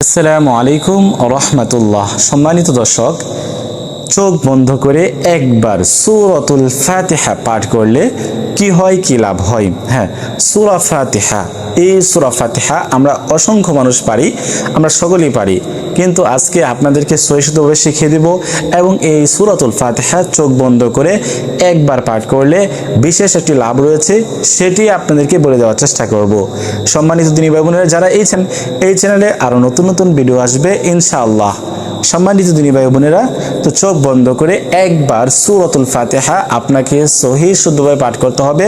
আসসালামু আলাইকুম রহমতুল্লাহ সম্মানিত দর্শক চোখ বন্ধ করে একবার সুরতুল ফাতিহা পাঠ করলে কি হয়, কি লাভ হয়? হ্যাঁ সুরা ফাতিহা, এই সুরা ফাতিহা আমরা অসংখ্য মানুষ পারি, আমরা সকলেই পারি। কিন্তু আজকে আপনাদেরকে সহিষ্ণুভাবে শিখিয়ে দিব এবং এই সুরাতুল ফাতিহা চোখ বন্ধ করে একবার পাঠ করলে বিশেষ একটি লাভ রয়েছে, সেটি আপনাদেরকে বলে দেওয়ার চেষ্টা করব। সম্মানিত দিনী ভাই বোনেরা যারা এই চ্যানেল এই চ্যানেলে আরও নতুন নতুন ভিডিও আসবে, ইনশাআল্লাহ। সম্মানিত দিনী ভাই বোনেরা তো চোখ বন্ধ করে একবার সুরতুল ফাতেহা আপনাকে সহি শুদ্ধভাবে পাঠ করতে হবে,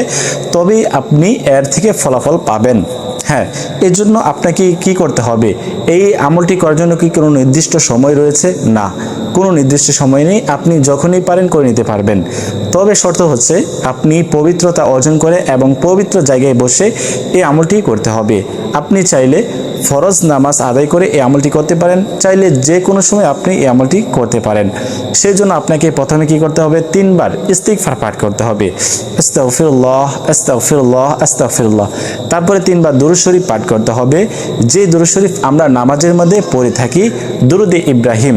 তবেই আপনি এর থেকে ফলাফল পাবেন। হ্যাঁ এর জন্য আপনাকে কি করতে হবে? এই আমলটি করার জন্য কি কোনো নির্দিষ্ট সময় রয়েছে? না, কোনো নির্দিষ্ট সময় নেই। আপনি যখনই পারেন করে নিতে পারবেন। তবে শর্ত হচ্ছে আপনি পবিত্রতা অর্জন করে এবং পবিত্র জায়গায় বসে এই আমলটি করতে হবে। আপনি চাইলে ফরজ নামাজ আদায় করে এই আমলটি করতে পারেন, চাইলে যে কোনো সময় আপনি এই আমলটি করতে পারেন। সেই জন্য আপনাকে প্রথমে কি করতে হবে? তিনবার ইস্তিকফার পাঠ করতে হবে। আস্তাউফিরুল্লাহ আস্তাউফিরুল্লাহ আস্তাউফিরুল্লাহ তারপরে তিনবার দুরুশরীফ শরীফ পাঠ করতে হবে। যে দুরুশরীফ শরীফ আমরা নামাজের মধ্যে পড়ে থাকি, দুরুদে ইব্রাহিম।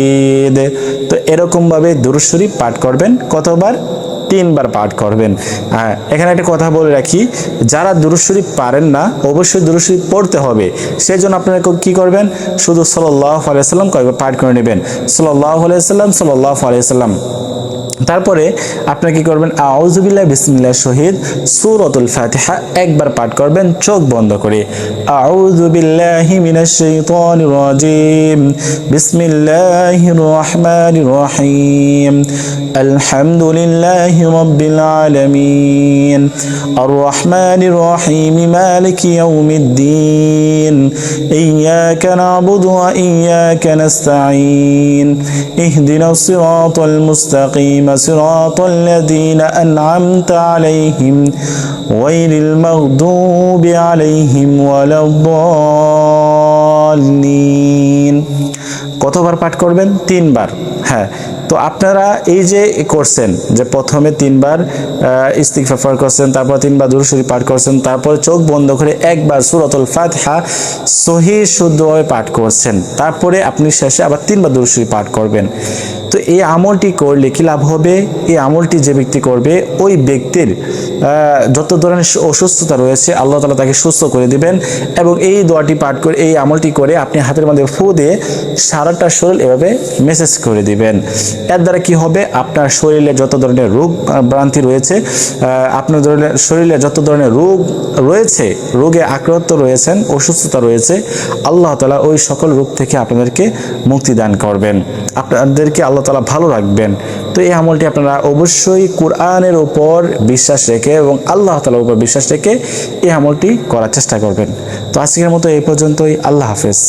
তো এরকমভাবে ভাবে দুরূদ পাঠ করবেন, কতবার? তিনবার পাঠ করবেন। হ্যাঁ এখানে একটা কথা বলে রাখি, যারা দুরূদ শরীফ পারেন না, অবশ্যই দুরূদ শরীফ পড়তে হবে। সেই জন্য আপনারা কী করবেন? শুধু সাল্লাহ আলাইসাল্লাম কয়েকবার পাঠ করে নেবেন? সাল্লাহ আলাইসাল্লাম সাল্লাহ আলাইসাল্লাম তারপরে আপনারা কি করবেন? আউজুবিল্লাহ বিসমিল্লাহ শহীদ সূরাতুল ফাতিহা একবার পাঠ করবেন, চোখ বন্ধ করে। আউযু বিল্লাহি মিনাশ শাইতানির রাজিম। বিসমিল্লাহির রহমানির রহিম। আলহামদুলিল্লাহি রাব্বিল আলামিন। আর রহমানির রহিম, মালিকি ইয়াউমিদ্দিন। ইয়্যাকা না'বুদু ওয়া ইয়্যাকা নাস্তাঈন। ইহদিনাস সিরাতাল মুস্তাকিম। صراط الذين أنعمت عليهم غير المغضوب عليهم ولا الضالين কতবার পাঠ করবেন তিনবার হ্যাঁ তো আপনারা এই যে করছেন যে প্রথমে তিনবার ইস্তিকফার করছেন তারপর তিনবার দুরুশরী পাঠ করছেন তারপর চোখ বন্ধ করে একবার সুরতুল ফাতহা সহি শুদ্ধভাবে পাঠ করছেন তারপরে আপনি শেষে আবার তিনবার দুরুশরী পাঠ করবেন তো এই আমলটি করলে কি লাভ হবে? এই আমলটি যে ব্যক্তি করবে, ওই ব্যক্তির যত ধরনের অসুস্থতা রয়েছে, আল্লাহ তালা তাকে সুস্থ করে দিবেন এবং এই দোয়াটি পাঠ করে, এই আমলটি করে আপনি হাতের মধ্যে ফু দিয়ে সারাটা শরীর এভাবে মেসেজ করে দিবেন। এর দ্বারা কি হবে? আপনার শরীরে যত ধরনের রোগ ভ্রান্তি রয়েছে আপনার ধরনের শরীরে যত ধরনের রোগ রয়েছে, রোগে আক্রান্ত রয়েছেন, অসুস্থতা রয়েছে, আল্লাহ তালা ওই সকল রোগ থেকে আপনাদেরকে মুক্তি দান করবেন। আপনাদেরকে আল্লাহ তালা ভালো রাখবেন। তো এই আমলটি আপনারা অবশ্যই কোরআনের ওপর বিশ্বাস রেখে এবং আল্লাহ তালার উপর বিশ্বাস রেখে এই আমলটি করার চেষ্টা করবেন। তো আজকের মতো এই পর্যন্তই। আল্লাহ হাফেজ।